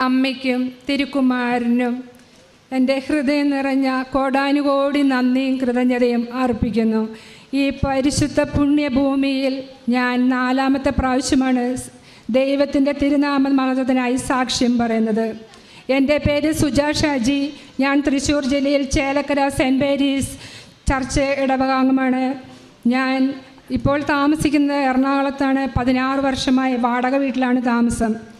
അമ്മയ്ക്കും തിരുക്കുമാരനും എന്റെ ഹൃദയം നിറഞ്ഞ കോടാനുകോടി നന്ദിയും കൃതജ്ഞതയും അർപ്പിക്കുന്നു. ഈ പരിശുദ്ധ പുണ്യഭൂമിയിൽ ഞാൻ നാലാമത്തെ പ്രാവശ്യമാണ് ദൈവത്തിന്റെ തിരുനാമ മഹത്വത്തിനായി സാക്ഷ്യം പറയുന്നത്. എന്റെ പേര് സുജാ ഷാജി. ഞാൻ തൃശ്ശൂർ ജില്ലയിൽ ചേലക്കര സെന്റ് മേരീസ് ചർച്ച് ഇടവകാംഗമാണ്. ഞാൻ ഇപ്പോൾ താമസിക്കുന്നത് എറണാകുളത്താണ്. പതിനാറ് വർഷമായി വാടക വീട്ടിലാണ് താമസം.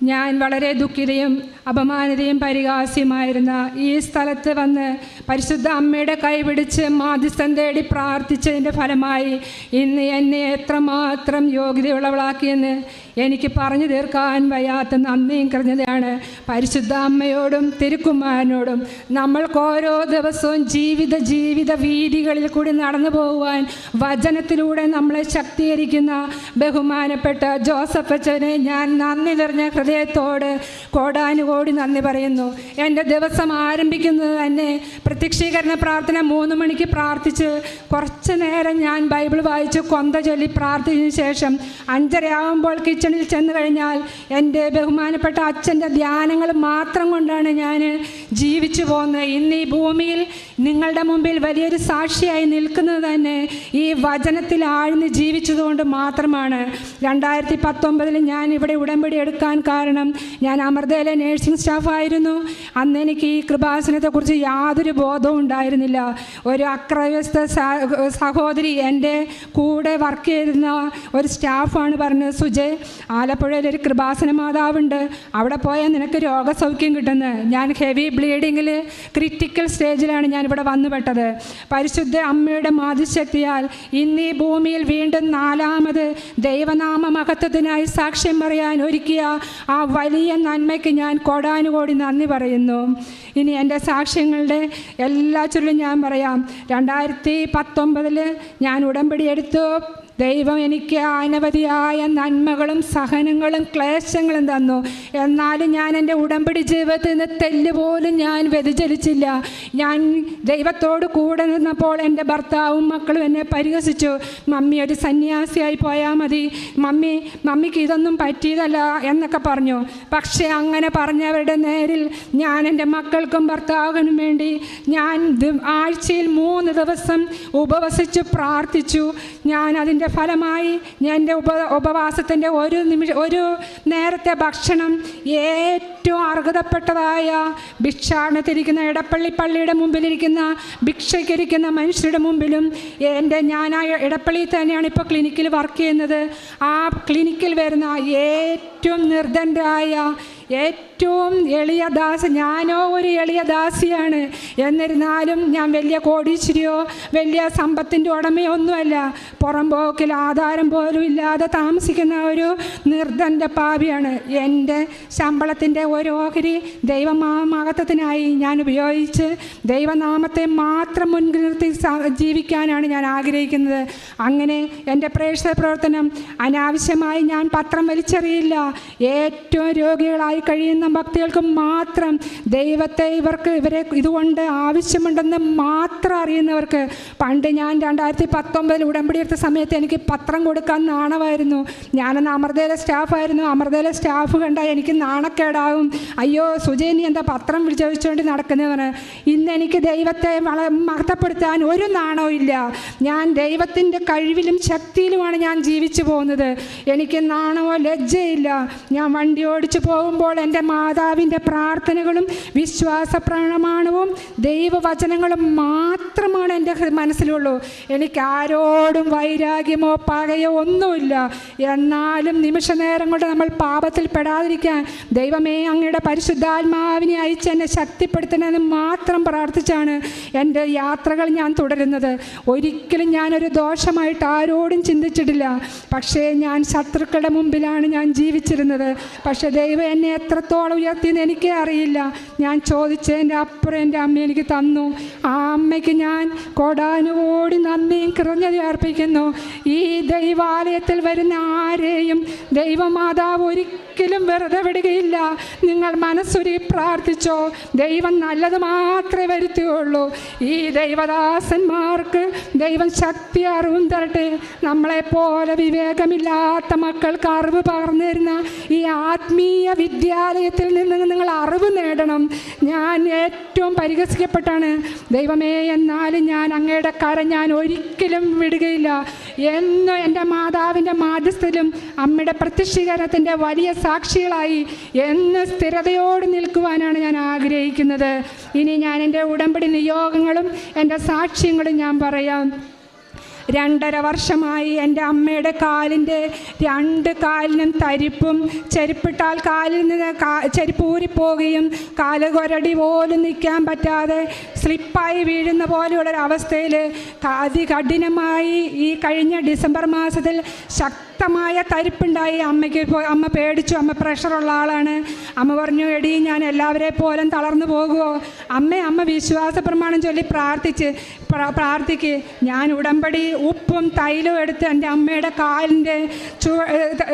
ഞാൻ വളരെ ദുഃഖിതയും അപമാനിതയും പരിഹാസ്യമായിരുന്ന ഈ സ്ഥലത്ത് വന്ന് പരിശുദ്ധ അമ്മയുടെ കൈപിടിച്ച് മാധ്യസ്ഥം തേടി പ്രാർത്ഥിച്ചതിന്റെ ഫലമായി ഇന്ന് എന്നെ എത്രമാത്രം യോഗ്യതയുള്ളവളാക്കിയെന്ന് എനിക്ക് പറഞ്ഞു തീർക്കാൻ വയ്യാത്ത നന്ദിയും കൃതജ്ഞതയാണ് പരിശുദ്ധ അമ്മയോടും തിരുക്കുമാരനോടും. നമ്മൾക്ക് ഓരോ ദിവസവും ജീവിത ജീവിത വീതികളിൽ കൂടി നടന്നു പോകുവാൻ വചനത്തിലൂടെ നമ്മളെ ശക്തീകരിക്കുന്ന ബഹുമാനപ്പെട്ട ജോസഫ് അച്ഛനെ ഞാൻ നന്ദി നിറഞ്ഞ ഹൃദയത്തോട് കോടാനുകോടി നന്ദി പറയുന്നു. എന്റെ ദിവസം ആരംഭിക്കുന്നത് തന്നെ പ്രത്യക്ഷീകരണ പ്രാർത്ഥന മൂന്ന് മണിക്ക് പ്രാർത്ഥിച്ച് കുറച്ച് നേരം ഞാൻ ബൈബിൾ വായിച്ച് കൊന്ത ചൊല്ലി പ്രാർത്ഥിച്ചതിന് ശേഷം അഞ്ചരയാവുമ്പോൾ കിച്ചണിൽ ചെന്ന് കഴിഞ്ഞാൽ എന്റെ ബഹുമാനപ്പെട്ട അച്ഛന്റെ ധ്യാനങ്ങൾ മാത്രം കൊണ്ടാണ് ഞാൻ ജീവിച്ചു പോകുന്നത്. ഇന്ന് ഈ ഭൂമിയിൽ നിങ്ങളുടെ മുമ്പിൽ വലിയൊരു സാക്ഷിയായി നിൽക്കുന്നത് തന്നെ ഈ വചനത്തിൽ ആഴ്ന്ന് ജീവിച്ചതുകൊണ്ട് മാത്രമാണ്. രണ്ടായിരത്തി പത്തൊമ്പതിൽ ഞാൻ ഇവിടെ ഉടമ്പടി എടുക്കാൻ കാരണം ഞാൻ അമൃതയിലെ നേഴ്സിംഗ് സ്റ്റാഫായിരുന്നു അന്ന് എനിക്ക് ഈ കൃപാസനത്തെക്കുറിച്ച് യാതൊരു ബോധവും ഉണ്ടായിരുന്നില്ല. ഒരു അക്രവ്യസ്ത സഹോദരി എന്റെ കൂടെ വർക്ക് ചെയ്തിരുന്ന ഒരു സ്റ്റാഫാണ് പറഞ്ഞത്. സുജയ് ആലപ്പുഴയിലൊരു കൃപാസന മാതാവുണ്ട്. അവിടെ പോയാൽ നിനക്ക് രോഗസൗഖ്യം കിട്ടുന്നത് ഞാൻ ഹെവി ബ്ലീഡിങ്ങിൽ ക്രിറ്റിക്കൽ സ്റ്റേജിലാണ് ഞാനിവിടെ വന്നുപെട്ടത്. പരിശുദ്ധ അമ്മയുടെ മാതിശക്തിയാൽ ഇന്ന് ഈ ഭൂമിയിൽ വീണ്ടും നാലാമത് ദൈവനാമ മഹത്വത്തിനായി സാക്ഷ്യം പറയാൻ ഒരുക്കിയ ആ വലിയ നന്മയ്ക്ക് ഞാൻ കോടാനുകോടി നന്ദി പറയുന്നു. ഇനി എന്റെ സാക്ഷ്യങ്ങളുടെ എല്ലാ ചൊല്ലും ഞാൻ പറയാം. രണ്ടായിരത്തി പത്തൊമ്പതിൽ ഞാൻ ഉടമ്പടി എടുത്തു. ദൈവം എനിക്ക് അനവധിയായ നന്മകളും സഹനങ്ങളും ക്ലേശങ്ങളും തന്നു. എന്നാലും ഞാൻ എന്റെ ഉടമ്പടി ജീവിതത്തിൽ നിന്ന് തെല്ല് പോലും ഞാൻ വ്യതിചലിച്ചില്ല. ഞാൻ ദൈവത്തോട് കൂടെ നിന്നപ്പോൾ എന്റെ ഭർത്താവും മക്കളും എന്നെ പരിഹസിച്ചു. മമ്മി ഒരു സന്യാസിയായി പോയാൽ മതി. മമ്മി മമ്മിക്ക് ഇതൊന്നും പറ്റിയതല്ല എന്നൊക്കെ പറഞ്ഞു. പക്ഷേ അങ്ങനെ പറഞ്ഞവരുടെ നേരിൽ ഞാൻ എന്റെ മക്കൾക്കും ഭർത്താവിനും വേണ്ടി ഞാൻ ആഴ്ചയിൽ മൂന്ന് ദിവസം ഉപവസിച്ച് പ്രാർത്ഥിച്ചു. ഞാൻ അതിന്റെ ഫലമായി ഞാൻ എന്റെ ഉപ ഉപവാസത്തിന്റെ ഒരു നിമിഷം ഒരു നേരത്തെ ഭക്ഷണം ഏറ്റവും അർഹതപ്പെട്ടതായ ഭിക്ഷാടനത്തിരിക്കുന്ന ഇടപ്പള്ളി പള്ളിയുടെ മുമ്പിലിരിക്കുന്ന ഭിക്ഷയ്ക്കിരിക്കുന്ന മനുഷ്യരുടെ മുമ്പിലും എന്റെ ഞാൻ ആ ഇടപ്പള്ളിയിൽ തന്നെയാണ് ഇപ്പോൾ ക്ലിനിക്കിൽ വർക്ക് ചെയ്യുന്നത്. ആ ക്ലിനിക്കിൽ വരുന്ന ഏറ്റവും നിർദ്ധനരായ ഏറ്റവും എളിയ ദാസ ഞാനോ ഒരു എളിയ ദാസിയാണ്. എന്നിരുന്നാലും ഞാൻ വലിയ കോടീശ്വരിയോ വലിയ സമ്പത്തിന്റെ ഉടമയോ ഒന്നുമല്ല പുറംപോക്കിൽ ആധാരം പോലും ഇല്ലാതെ താമസിക്കുന്ന ഒരു നിർദ്ധന്റെ പാപിയാണ്. എന്റെ ശമ്പളത്തിന്റെ ഒരു ഓഹരി ദൈവമാകത്വത്തിനായി ഞാൻ ഉപയോഗിച്ച് ദൈവനാമത്തെ മാത്രം മുൻനിർത്തി ജീവിക്കാനാണ് ഞാൻ ആഗ്രഹിക്കുന്നത്. അങ്ങനെ എന്റെ പ്രേക്ഷക പ്രവർത്തനം അനാവശ്യമായി ഞാൻ പത്രം വലിച്ചെറിയില്ല. ഏറ്റവും രോഗികളായി കഴിയുന്ന ഭക്തികൾക്ക് മാത്രം ദൈവത്തെ ഇവർക്ക് ഇവരെ ഇതുകൊണ്ട് ആവശ്യമുണ്ടെന്ന് മാത്രം അറിയുന്നവർക്ക് പണ്ട് ഞാൻ രണ്ടായിരത്തി പത്തൊമ്പതിൽ ഉടമ്പടി എടുത്ത സമയത്ത് എനിക്ക് പത്രം കൊടുക്കാൻ നാണമായിരുന്നു. ഞാനന്ന് അമൃതയിലെ സ്റ്റാഫായിരുന്നു അമൃതയിലെ സ്റ്റാഫ് കണ്ടാൽ എനിക്ക് നാണക്കേടാവും അയ്യോ സുജയനി എന്താ പത്രം വിളിച്ചു ചോദിച്ചുകൊണ്ട് നടക്കുന്നവന്? ഇന്ന് എനിക്ക് ദൈവത്തെ വള മഹത്വപ്പെടുത്താൻ ഒരു നാണവും ഇല്ല. ഞാൻ ദൈവത്തിന്റെ കഴിവിലും ശക്തിയിലുമാണ് ഞാൻ ജീവിച്ചു പോകുന്നത്. എനിക്ക് നാണമോ ലജ്ജയില്ല. ഞാൻ വണ്ടി ഓടിച്ചു പോകുമ്പോൾ എന്റെ മാതാവിന്റെ പ്രാർത്ഥനകളും വിശ്വാസ പ്രമാണവും ദൈവവചനങ്ങളും മാത്രമാണ് എന്റെ മനസ്സിലുള്ളൂ. എനിക്ക് ആരോടും വൈരാഗ്യമോ പകയോ ഒന്നുമില്ല. എന്നാലും നിമിഷ നേരം കൊണ്ട് നമ്മൾ പാപത്തിൽ പെടാതിരിക്കാൻ ദൈവമേ അങ്ങയുടെ പരിശുദ്ധാത്മാവിനെ അയച്ച് എന്നെ ശക്തിപ്പെടുത്തണമെന്ന് മാത്രം പ്രാർത്ഥിച്ചാണ് എന്റെ യാത്രകൾ ഞാൻ തുടരുന്നത്. ഒരിക്കലും ഞാനൊരു ദോഷമായിട്ട് ആരോടും ചിന്തിച്ചിട്ടില്ല. പക്ഷേ ഞാൻ ശത്രുക്കളുടെ മുമ്പിലാണ് ഞാൻ ജീവിച്ചിരുന്നത്. പക്ഷേ ദൈവം എന്നെ എത്രത്തോളം ഉയർത്തിയെന്ന് എനിക്കേ അറിയില്ല. ഞാൻ ചോദിച്ചതിന്റെ അപ്പുറം എന്റെ അമ്മ എനിക്ക് തന്നു. ആ അമ്മയ്ക്ക് ഞാൻ കൊടാനോടി നന്ദിയും കൃതജ്ഞത അർപ്പിക്കുന്നു. ഈ ദൈവാലയത്തിൽ വരുന്ന ആരെയും ദൈവമാതാവ് ഒരിക്കലും ഒരിക്കലും വെറുതെ വിടുകയില്ല. നിങ്ങൾ മനസ്സൊരു പ്രാർത്ഥിച്ചോ. ദൈവം നല്ലത് മാത്രമേ വരുത്തുകയുള്ളൂ. ഈ ദൈവദാസന്മാർക്ക് ദൈവം ശക്തി അറിവും തരട്ടെ നമ്മളെപ്പോലെ വിവേകമില്ലാത്ത മക്കൾക്ക് അറിവ് പകർന്നു തരുന്ന ഈ ആത്മീയ വിദ്യാലയത്തിൽ നിന്ന് നിങ്ങൾ അറിവ് നേടണം. ഞാൻ ഏറ്റവും പരിഹസിക്കപ്പെട്ടാണ്. ദൈവമേ എന്നാലും ഞാൻ അങ്ങയുടെ കര ഞാൻ ഒരിക്കലും വിടുകയില്ല. എന്നും എന്റെ മാതാവിന്റെ മാധ്യസ്ഥലും അമ്മയുടെ പ്രത്യക്ഷീകരണത്തിന്റെ വലിയ സാക്ഷികളായി എന്ന് സ്ഥിരതയോട് നിൽക്കുവാനാണ് ഞാൻ ആഗ്രഹിക്കുന്നത്. ഇനി ഞാൻ എന്റെ ഉടമ്പടി നിയോഗങ്ങളും എന്റെ സാക്ഷ്യങ്ങളും ഞാൻ പറയാം. രണ്ടര വർഷമായി എന്റെ അമ്മയുടെ കാലിന്റെ രണ്ട് കാലിനും തരിപ്പും ചെരുപ്പിട്ടാൽ കാലിൽ നിന്ന് ചെരുപ്പ് ഊരിപ്പോവുകയും കാൽ കൊരടി പോലും നിൽക്കാൻ പറ്റാതെ സ്ലിപ്പായി വീഴുന്ന പോലെയുള്ളൊരവസ്ഥയിൽ അതികഠിനമായി ഈ കഴിഞ്ഞ ഡിസംബർ മാസത്തിൽ ശക്തമായ തരിപ്പുണ്ടായി. അമ്മയ്ക്ക് അമ്മ പേടിച്ചു. അമ്മ പ്രഷറുള്ള ആളാണ്. അമ്മ പറഞ്ഞു എടി ഞാൻ എല്ലാവരെ പോലും തളർന്നു പോകുമോ അമ്മ അമ്മ വിശ്വാസ പ്രമാണം ചൊല്ലി പ്രാർത്ഥിച്ച് പ്ര- പ്രാർത്ഥിക്ക്. ഞാൻ ഉടമ്പടി ഉപ്പും തൈലും എടുത്ത് എന്റെ അമ്മയുടെ കാലിന്റെ ചു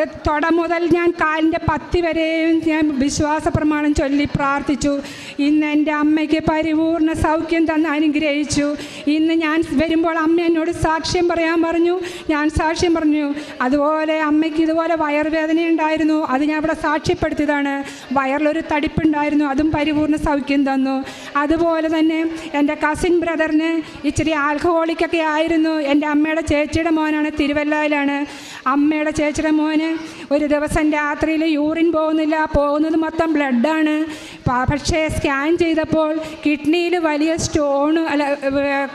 തൊട മുതൽ ഞാൻ കാലിന്റെ പത്തി വരെയും ഞാൻ വിശ്വാസ പ്രമാണം ചൊല്ലി പ്രാർത്ഥിച്ചു. ഇന്ന് എന്റെ അമ്മയ്ക്ക് പരിപൂർണ സൗഖ്യം തന്ന് അനുഗ്രഹിച്ചു. ഇന്ന് ഞാൻ വരുമ്പോൾ അമ്മ എന്നോട് സാക്ഷ്യം പറയാൻ പറഞ്ഞു. ഞാൻ സാക്ഷ്യം പറഞ്ഞു അതുപോലെ അമ്മയ്ക്ക് ഇതുപോലെ വയറുവേദന ഉണ്ടായിരുന്നു. അത് ഞാൻ ഇവിടെ സാക്ഷ്യപ്പെടുത്തിയതാണ്. വയറിലൊരു തടിപ്പുണ്ടായിരുന്നു. അതും പരിപൂർണ സൗഖ്യം തന്നു. അതുപോലെ തന്നെ എന്റെ കസിൻ ബ്രദറിന് ഇച്ചിരി ആൽക്കഹോളിക്കൊക്കെ ആയിരുന്നു. എന്റെ അമ്മയുടെ ചേച്ചിയുടെ മോനാണ് തിരുവല്ലയിലാണ്. അമ്മയുടെ ചേച്ചിയുടെ മോന് ഒരു ദിവസം രാത്രിയിൽ യൂറിൻ പോകുന്നില്ല. പോകുന്നത് മൊത്തം ബ്ലഡാണ് പക്ഷേ സ്കാൻ ചെയ്തപ്പോൾ കിഡ്നിയിൽ വലിയ സ്റ്റോണ് അല്ല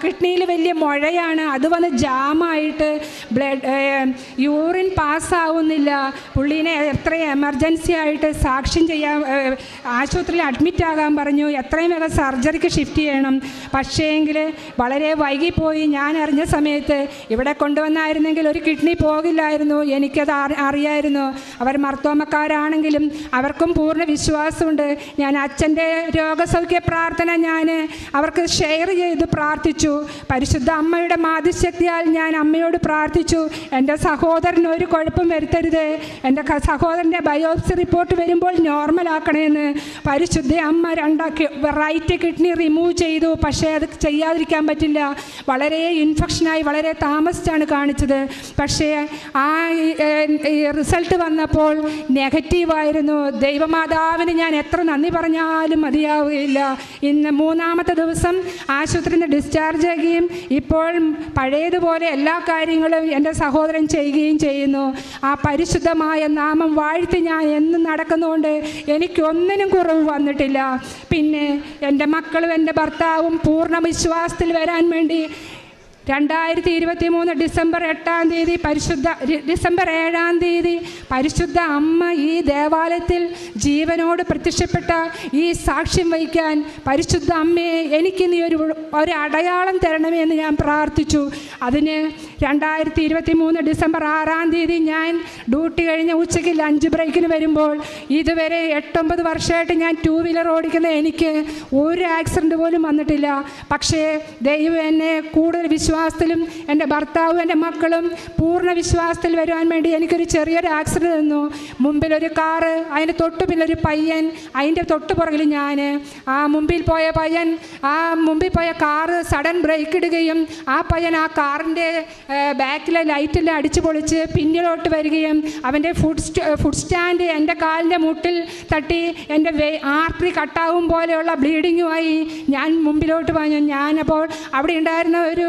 കിഡ്നിയിൽ വലിയ മുഴയാണ്. അത് വന്ന് ജാമായിട്ട് ബ്ലഡ് യൂറിൻ പാസ്സാവുന്നില്ല. പുള്ളീനെ എത്രയും എമർജൻസി ആയിട്ട് സാക്ഷ്യം ചെയ്യാൻ ആശുപത്രിയിൽ അഡ്മിറ്റ് ആകാൻ പറഞ്ഞു. എത്രയും വേഗം സർജറിക്ക് ഷിഫ്റ്റ് ചെയ്യണം. പക്ഷേങ്കിൽ വളരെ വൈകിപ്പോയി. ഞാൻ അറിഞ്ഞ സമയത്ത് ഇവിടെ കൊണ്ടുവന്നായിരുന്നെങ്കിൽ ഒരു കിഡ്നി പോകില്ലായിരുന്നു. എനിക്കത് അറിയായിരുന്നു. അവർ മർത്തോമക്കാരാണെങ്കിലും അവർക്കും പൂർണ വിശ്വാസമുണ്ട്. ഞാൻ അച്ഛന്റെ രോഗസൗഖ്യ പ്രാർത്ഥന ഞാൻ അവർക്ക് ഷെയർ ചെയ്ത് പ്രാർത്ഥിച്ചു. പരിശുദ്ധ അമ്മയുടെ മാതൃശക്തിയാൽ ഞാൻ അമ്മയോട് പ്രാർത്ഥിച്ചു. എന്റെ സഹോദരന് ഒരു കുഴപ്പം വരുത്തരുത്. എന്റെ സഹോദരന്റെ ബയോപ്സി റിപ്പോർട്ട് വരുമ്പോൾ നോർമൽ ആക്കണമെന്ന് പരിശുദ്ധ അമ്മ രണ്ടാക്കി റൈറ്റ് കിഡ്നി റിമൂവ് ചെയ്തു. പക്ഷേ അത് ചെയ്യാതിരിക്കാൻ പറ്റില്ല. വളരെ ഇൻഫെക്ഷനായി വളരെ താമസിച്ചാണ് കാണിച്ചത്. പക്ഷേ ആ റിസൾട്ട് വന്നപ്പോൾ നെഗറ്റീവായിരുന്നു ദൈവമാതാവിന് ഞാൻ എത്ര നന്ദി പറഞ്ഞാലും മതിയാവുകയില്ല. ഇന്ന് മൂന്നാമത്തെ ദിവസം ആശുപത്രിയിൽ നിന്ന് ഡിസ്ചാർജ് ആകുകയും ഇപ്പോൾ പഴയതുപോലെ എല്ലാ കാര്യങ്ങളും എന്റെ സഹോദരൻ ചെയ്യുകയും ചെയ്യുന്നു. ആ പരിശുദ്ധമായ നാമം വാഴ്ത്തി ഞാൻ എന്നും നടക്കുന്നതുകൊണ്ട് എനിക്കൊന്നിനും കുറവ് വന്നിട്ടില്ല. പിന്നെ എന്റെ മക്കളും എന്റെ ഭർത്താവും പൂർണ വിശ്വാസത്തിൽ വരാൻ വേണ്ടി രണ്ടായിരത്തി ഇരുപത്തി മൂന്ന് ഡിസംബർ എട്ടാം തീയതി പരിശുദ്ധ ഡിസംബർ ഏഴാം തീയതി പരിശുദ്ധ അമ്മ ഈ ദേവാലയത്തിൽ ജീവനോട് പ്രത്യക്ഷപ്പെട്ട ഈ സാക്ഷ്യം വഹിക്കാൻ പരിശുദ്ധ അമ്മയെ എനിക്ക് നീ ഒരു ഒരു അടയാളം തരണമേ എന്ന് ഞാൻ പ്രാർത്ഥിച്ചു. അതിന് രണ്ടായിരത്തി ഇരുപത്തി മൂന്ന് ഡിസംബർ ആറാം തീയതി ഞാൻ ഡ്യൂട്ടി കഴിഞ്ഞ ഉച്ചയ്ക്ക് ലഞ്ച് ബ്രേക്കിന് വരുമ്പോൾ ഇതുവരെ എട്ടൊമ്പത് വർഷമായിട്ട് ഞാൻ ടൂ വീലർ ഓടിക്കുന്ന എനിക്ക് ഒരു ആക്സിഡന്റ് പോലും വന്നിട്ടില്ല. പക്ഷേ ദൈവം എന്നെ കൂടുതൽ വിശ്വാസത്തിലും എന്റെ ഭർത്താവും എന്റെ മക്കളും പൂർണ വിശ്വാസത്തിൽ വരുവാൻ വേണ്ടി എനിക്കൊരു ചെറിയൊരു ആക്സിഡന്റ് തന്നു. മുമ്പിലൊരു കാറ് അതിന്റെ തൊട്ട് പിന്നൊരു പയ്യൻ അതിന്റെ തൊട്ട് പുറകിൽ ഞാൻ. ആ മുമ്പിൽ പോയ പയ്യൻ ആ മുമ്പിൽ പോയ കാറ് സഡൻ ബ്രേക്ക് ഇടുകയും ആ പയ്യൻ ആ കാറിന്റെ ബാക്കിലെ ലൈറ്റെല്ലാം അടിച്ചു പൊളിച്ച് പിന്നിലോട്ട് വരികയും അവന്റെ ഫുഡ് ഫുഡ് സ്റ്റാൻഡ് എന്റെ കാലിന്റെ മുട്ടിൽ തട്ടി എന്റെ വേ ആർട്ടറി കട്ടാവും പോലെയുള്ള ബ്ലീഡിങ്ങുമായി ഞാൻ മുമ്പിലോട്ട് പറഞ്ഞു ഞാനപ്പോൾ അവിടെ ഉണ്ടായിരുന്ന ഒരു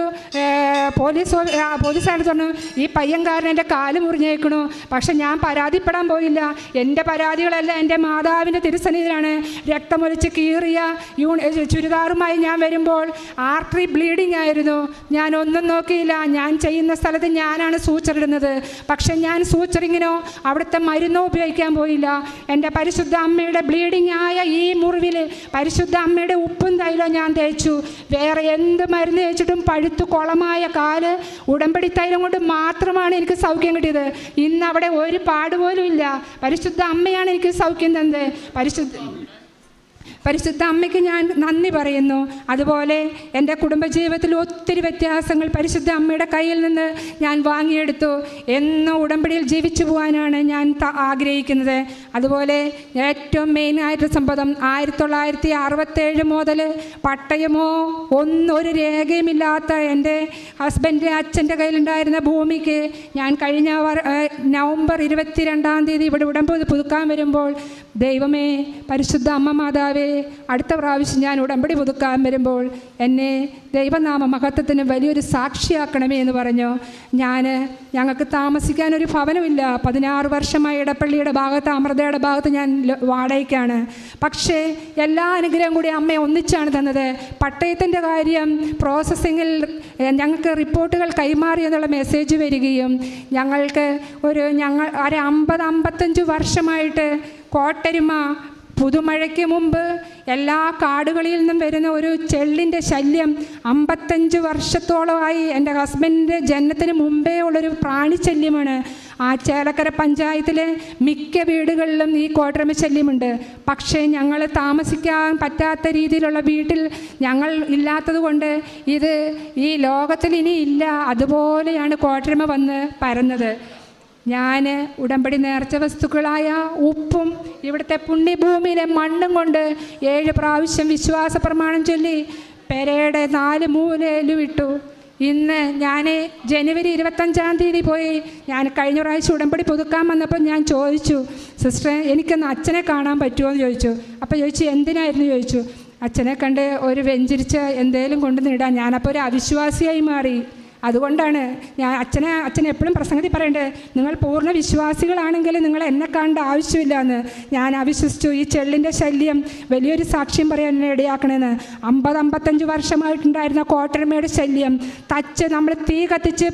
പോലീസ് ആ, പറഞ്ഞു ഈ പയ്യൻകാരൻ എന്റെ കാൽ മുറിഞ്ഞേക്കണു. പക്ഷെ ഞാൻ പരാതിപ്പെടാൻ പോയില്ല. എന്റെ പരാതികളെല്ലാം എന്റെ മാതാവിന്റെ തിരുസന്നിധിയിലാണ് രക്തമൊലിച്ച് കീറിയ യൂണി ചുരിദാറുമായി ഞാൻ വരുമ്പോൾ ആർട്ടറി ബ്ലീഡിംഗ് ആയിരുന്നു. ഞാൻ ഒന്നും നോക്കിയില്ല. ഞാൻ ചെയ്യുന്ന സ്ഥലത്ത് ഞാനാണ് സൂച്ചറിടുന്നത് പക്ഷെ ഞാൻ സൂച്ചറിങ്ങിനോ അവിടുത്തെ മരുന്നോ ഉപയോഗിക്കാൻ പോയില്ല. എന്റെ പരിശുദ്ധ അമ്മയുടെ ബ്ലീഡിംഗ് ആയ ഈ മുറിവിൽ പരിശുദ്ധ അമ്മയുടെ ഉപ്പും തൈലോ ഞാൻ തേച്ചു. വേറെ എന്ത് മരുന്ന് തേച്ചിട്ടും പഴുത്തു കുളമായ കാൽ ഉടമ്പടി തൈലം കൊണ്ട് മാത്രമാണ് എനിക്ക് സൗഖ്യം കിട്ടിയത്. ഇന്ന് അവിടെ ഒരു പാട് പോലും ഇല്ല. പരിശുദ്ധ അമ്മയാണ് എനിക്ക് സൗഖ്യം തന്നത്. പരിശുദ്ധ പരിശുദ്ധ അമ്മയ്ക്ക് ഞാൻ നന്ദി പറയുന്നു. അതുപോലെ എന്റെ കുടുംബജീവിതത്തിൽ ഒത്തിരി വ്യത്യാസങ്ങൾ പരിശുദ്ധ അമ്മയുടെ കയ്യിൽ നിന്ന് ഞാൻ വാങ്ങിയെടുത്തു. എന്നും ഉടമ്പടിയിൽ ജീവിച്ചു പോകാനാണ് ഞാൻ ആഗ്രഹിക്കുന്നത്. അതുപോലെ ഏറ്റവും മെയിനായിട്ട് സംഭവം ആയിരത്തി തൊള്ളായിരത്തി അറുപത്തേഴ് മുതൽ പട്ടയമോ ഒന്നും ഒരു രേഖയുമില്ലാത്ത എന്റെ ഹസ്ബൻഡ് അച്ഛന്റെ കയ്യിലുണ്ടായിരുന്ന ഭൂമിക്ക് ഞാൻ കഴിഞ്ഞ നവംബർ ഇരുപത്തിരണ്ടാം തീയതി ഇവിടെ ഉടമ്പ് പുതുക്കാൻ വരുമ്പോൾ ദൈവമേ പരിശുദ്ധ അമ്മ മാതാവേ അടുത്ത പ്രാവശ്യം ഞാൻ ഉടമ്പടി പുതുക്കാൻ വരുമ്പോൾ എന്നെ ദൈവനാമ മഹത്വത്തിന് വലിയൊരു സാക്ഷിയാക്കണമേ എന്ന് പറഞ്ഞു. ഞാൻ ഞങ്ങൾക്ക് താമസിക്കാൻ ഒരു ഭവനമില്ല. പതിനാറ് വർഷമായി ഇടപ്പള്ളിയുടെ ഭാഗത്ത് അമൃതയുടെ ഭാഗത്ത് ഞാൻ വാടകയ്ക്കാണ്. പക്ഷേ എല്ലാ അനുഗ്രഹം കൂടി അമ്മ ഒന്നിച്ചാണ് തന്നത്. പട്ടയത്തിന്റെ കാര്യം പ്രോസസ്സിങ്ങിൽ ഞങ്ങൾക്ക് റിപ്പോർട്ടുകൾ കൈമാറി എന്നുള്ള മെസ്സേജ് വരികയും ഞങ്ങൾക്ക് ഒരു ഞങ്ങൾ ഒരു അമ്പത് അമ്പത്തഞ്ച് വർഷമായിട്ട് കോട്ടരുമ പുതുമഴയ്ക്ക് മുമ്പ് എല്ലാ കാടുകളിൽ നിന്നും വരുന്ന ഒരു ചെള്ളിന്റെ ശല്യം അമ്പത്തഞ്ച് വർഷത്തോളമായി എന്റെ ഹസ്ബൻഡിന്റെ ജനനത്തിന് മുമ്പേ ഉള്ളൊരു പ്രാണിശല്യമാണ് ആ ചേലക്കര പഞ്ചായത്തിലെ മിക്ക വീടുകളിലും ഈ കോട്ടരമ ശല്യമുണ്ട്. പക്ഷേ ഞങ്ങൾ താമസിക്കാൻ പറ്റാത്ത രീതിയിലുള്ള വീട്ടിൽ ഞങ്ങൾ ഇല്ലാത്തതുകൊണ്ട് ഇത് ഈ ലോകത്തിൽ ഇനി ഇല്ല. അതുപോലെയാണ് കോട്ടരമ വന്ന് പരന്നത്. ഞാൻ ഉടമ്പടി നേർച്ച വസ്തുക്കളായ ഉപ്പും ഇവിടുത്തെ പുണ്യഭൂമിയിലെ മണ്ണും കൊണ്ട് ഏഴ് പ്രാവശ്യം വിശ്വാസ പ്രമാണം ചൊല്ലി പെരയുടെ നാല് മൂലയിലും ഇട്ടു. ഇന്ന് ഞാൻ ജനുവരി ഇരുപത്തഞ്ചാം തീയതി പോയി ഞാൻ കഴിഞ്ഞ പ്രാവശ്യം ഉടമ്പടി പുതുക്കാൻ വന്നപ്പോൾ ഞാൻ ചോദിച്ചു സിസ്റ്റർ എനിക്കൊന്ന് അച്ഛനെ കാണാൻ പറ്റുമോ? എന്ന് ചോദിച്ചു. അപ്പോൾ ചോദിച്ചു എന്തിനായിരുന്നു? ചോദിച്ചു. അച്ഛനെ കണ്ട് ഒരു വെഞ്ചിരിച്ച് എന്തേലും കൊണ്ടുവന്നിടാൻ ഞാനപ്പോൾ ഒരു അവിശ്വാസിയായി മാറി. അതുകൊണ്ടാണ് ഞാൻ അച്ഛനെ അച്ഛൻ എപ്പോഴും പ്രസംഗത്തിൽ പറയണ്ടേ നിങ്ങൾ പൂർണ വിശ്വാസികളാണെങ്കിൽ നിങ്ങൾ എന്നെ കാണേണ്ട ആവശ്യമില്ല എന്ന് ഞാൻ അവിശ്വസിച്ചു ഈ ചെള്ളിന്റെ ശല്യം വലിയൊരു സാക്ഷ്യം പറയാൻ എന്നെ ഇടയാക്കണമെന്ന് അമ്പത് അമ്പത്തഞ്ച് വർഷമായിട്ടുണ്ടായിരുന്ന കോട്ടരമയുടെ ശല്യം തച്ച് നമ്മൾ തീ കത്തിച്ച്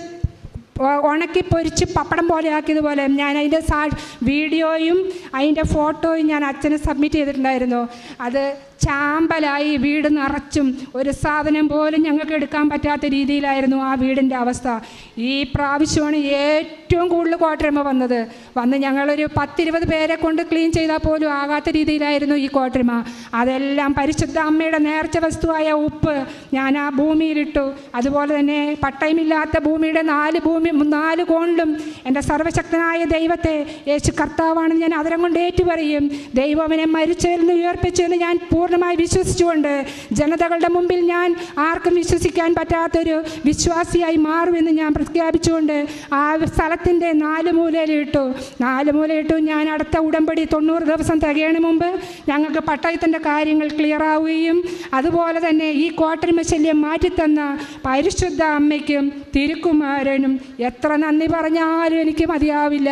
ഉണക്കി പൊരിച്ച് പപ്പടം പോലെ ആക്കിയതുപോലെ ഞാൻ അതിന്റെ സാ വീഡിയോയും അതിന്റെ ഫോട്ടോയും ഞാൻ അച്ഛന് സബ്മിറ്റ് ചെയ്തിട്ടുണ്ടായിരുന്നു. അത് ചാമ്പലായി വീട് നിറച്ചും ഒരു സാധനം പോലും ഞങ്ങൾക്ക് എടുക്കാൻ പറ്റാത്ത രീതിയിലായിരുന്നു ആ വീടിന്റെ അവസ്ഥ. ഈ പ്രാവശ്യമാണ് ഏറ്റവും കൂടുതൽ കോട്ടരമ വന്നത്. വന്ന് ഞങ്ങളൊരു പത്തിരുപത് പേരെ കൊണ്ട് ക്ലീൻ ചെയ്താൽ പോലും ആകാത്ത രീതിയിലായിരുന്നു ഈ കോട്ടരമ. അതെല്ലാം പരിശുദ്ധ അമ്മയുടെ നേർച്ച വസ്തുവായ ഉപ്പ് ഞാൻ ആ ഭൂമിയിലിട്ടു. അതുപോലെ തന്നെ പട്ടയമില്ലാത്ത ഭൂമിയുടെ നാല് ഭൂമി നാല് കോണിലും എന്റെ സർവശക്തനായ ദൈവത്തെ യേശു കർത്താവാണെന്ന് ഞാൻ അതിരം കൊണ്ട് ഏറ്റുപറയും. ദൈവം അവനെ മരിച്ചതിൽ ഉയർപ്പിച്ചു എന്ന് ഞാൻ പൂർണമായി വിശ്വസിച്ചുകൊണ്ട് ജനതകളുടെ മുമ്പിൽ ഞാൻ ആർക്കും വിശ്വസിക്കാൻ പറ്റാത്തൊരു വിശ്വാസിയായി മാറുമെന്ന് ഞാൻ പ്രഖ്യാപിച്ചുകൊണ്ട് ആ സ്ഥലത്തിന്റെ നാല് മൂലയിലിട്ടു നാല് മൂലയിട്ടു ഞാൻ അടുത്ത ഉടമ്പടി തൊണ്ണൂറ് ദിവസം തികയണ മുമ്പ് ഞങ്ങൾക്ക് പട്ടയത്തിന്റെ കാര്യങ്ങൾ ക്ലിയർ ആവുകയും അതുപോലെ തന്നെ ഈ കോട്ടരിമ ശല്യം മാറ്റിത്തന്ന പരിശുദ്ധ അമ്മയ്ക്കും തിരുക്കുമാരനും എത്ര നന്ദി പറഞ്ഞാലും എനിക്ക് മതിയാവില്ല.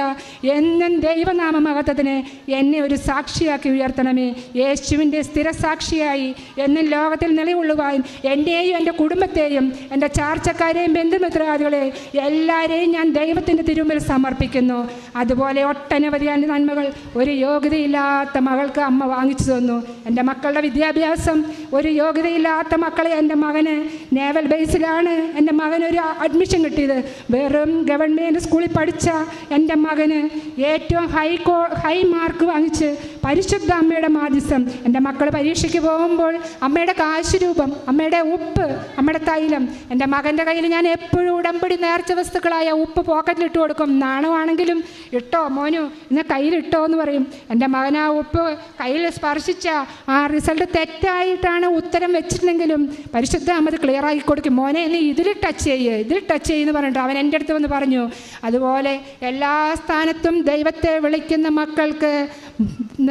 എന്നും ദൈവനാമ മഹത്വത്തിന് എന്നെ ഒരു സാക്ഷിയാക്കി ഉയർത്തണമേ. യേശുവിന്റെ സ്ഥിരസാക്ഷിയായി എന്നും ലോകത്തിൽ നിലകൊള്ളുവാൻ എന്റെയും എന്റെ കുടുംബത്തെയും എന്റെ ചാർച്ചക്കാരെയും ബന്ധുമിത്രാദികളെയും എല്ലാവരെയും ഞാൻ ദൈവത്തിന്റെ തിരുമ്പിൽ സമർപ്പിക്കുന്നു. അതുപോലെ ഒട്ടനവധി നന്മകൾ ഒരു യോഗ്യതയില്ലാത്ത മകൾക്ക് അമ്മ വാങ്ങിച്ചു തന്നു. എന്റെ മക്കളുടെ വിദ്യാഭ്യാസം ഒരു യോഗ്യതയില്ലാത്ത മക്കളെ എന്റെ മകന് നേവൽ ബേസിലാണ് എന്റെ മകനൊരു അഡ്മിഷൻ കിട്ടിയത്. വെറും ഗവൺമെന്റ് സ്കൂളിൽ പഠിച്ച എന്റെ മകന് ഏറ്റവും ഹൈ കോ ഹൈ മാർക്ക് വാങ്ങിച്ച് പരിശുദ്ധ അമ്മയുടെ മാധ്യസ്ഥം. എന്റെ മക്കൾ പരീക്ഷയ്ക്ക് പോകുമ്പോൾ അമ്മയുടെ കാശുരൂപം അമ്മയുടെ ഉപ്പ് അമ്മയുടെ തൈലം എന്റെ മകന്റെ കയ്യിൽ ഞാൻ എപ്പോഴും ഉടമ്പടി നേർച്ച വസ്തുക്കളായ ഉപ്പ് പോക്കറ്റിൽ ഇട്ട് കൊടുക്കും. നാണമാണെങ്കിലും ഇട്ടോ മോനു ഇന്ന് കയ്യിലിട്ടോ എന്ന് പറയും. എന്റെ മകൻ ആ ഉപ്പ് കയ്യിൽ സ്പർശിച്ച ആ റിസൾട്ട് തെറ്റായിട്ടാണ് ഉത്തരം വെച്ചിട്ടുണ്ടെങ്കിലും പരിശുദ്ധ അമ്മ അത് ക്ലിയർ ആക്കി കൊടുക്കും. മോനെ നീ ഇതിൽ ടച്ച് ചെയ്യ് ഇതിൽ ടച്ച് ചെയ്യുന്നു പറഞ്ഞിട്ട് അവൻ എന്റെ അടുത്ത് വന്ന് പറഞ്ഞു. അതുപോലെ എല്ലാ സ്ഥാനത്തും ദൈവത്തെ വിളിക്കുന്ന മക്കൾക്ക്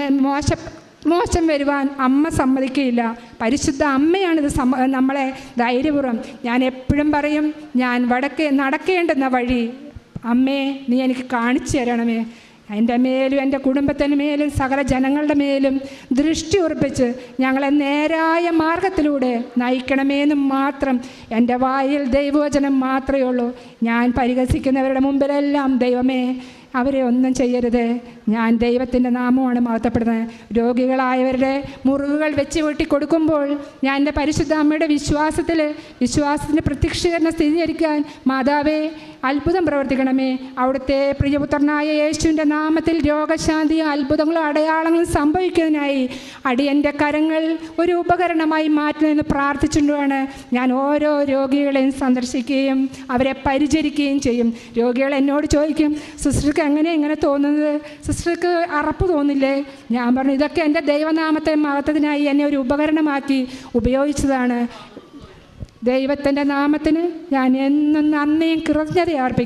മോശം മോശം വരുവാൻ അമ്മ സമ്മതിക്കുകയില്ല. പരിശുദ്ധ അമ്മയാണിത് സമ്മ നമ്മളെ ധൈര്യപൂർവം. ഞാൻ എപ്പോഴും പറയും ഞാൻ വടക്കേ നടക്കേണ്ടുന്ന വഴി അമ്മേ നീ എനിക്ക് കാണിച്ചു തരണമേ. എന്റെ മേലും എന്റെ കുടുംബത്തിന് മേലും സകല ജനങ്ങളുടെ മേലും ദൃഷ്ടി ഉറപ്പിച്ച് ഞങ്ങളെ നേരായ മാർഗത്തിലൂടെ നയിക്കണമേ എന്ന് മാത്രം എന്റെ വായിൽ ദൈവവചനം മാത്രമേ ഉള്ളൂ. ഞാൻ പരിഹസിക്കുന്നവരുടെ മുമ്പിലെല്ലാം ദൈവമേ അവരെ ഒന്നും ചെയ്യരുത്. ഞാൻ ദൈവത്തിന്റെ നാമമാണ് മഹത്വപ്പെടുന്നത്. രോഗികളായവരുടെ മുറിവുകൾ വെച്ച് വീട്ടി കൊടുക്കുമ്പോൾ ഞാൻ എന്റെ പരിശുദ്ധ അമ്മയുടെ വിശ്വാസത്തിൽ വിശ്വാസത്തിന്റെ പ്രത്യക്ഷീകരണം സ്ഥിരീകരിക്കാൻ മാതാവേ അത്ഭുതം പ്രവർത്തിക്കണമേ. അവിടുത്തെ പ്രിയപുത്രനായ യേശുവിന്റെ നാമത്തിൽ രോഗശാന്തിയും അത്ഭുതങ്ങളും അടയാളങ്ങളും സംഭവിക്കുന്നതിനായി അടിയന്റെ കരങ്ങൾ ഒരു ഉപകരണമായി മാറ്റണമെന്ന് പ്രാർത്ഥിച്ചുകൊണ്ടാണ് ഞാൻ ഓരോ രോഗികളെയും സന്ദർശിക്കുകയും അവരെ പരിചരിക്കുകയും ചെയ്യും. രോഗികൾ എന്നോട് ചോദിക്കും സിസ്റ്റർക്ക് എങ്ങനെ ഇങ്ങനെ തോന്നുന്നത്? സിസ്റ്റർക്ക് അറപ്പ് തോന്നില്ലേ? ഞാൻ പറഞ്ഞു ഇതൊക്കെ എന്റെ ദൈവനാമത്തെ മഹത്വത്തിനായി എന്നെ ഒരു ഉപകരണമാക്കി ഉപയോഗിച്ചതാണ്. ദൈവത്തിന്റെ നാമത്തിന് ഞാൻ എന്നും നന്ദിയും കൃതജ്ഞത അർപ്പിക്കും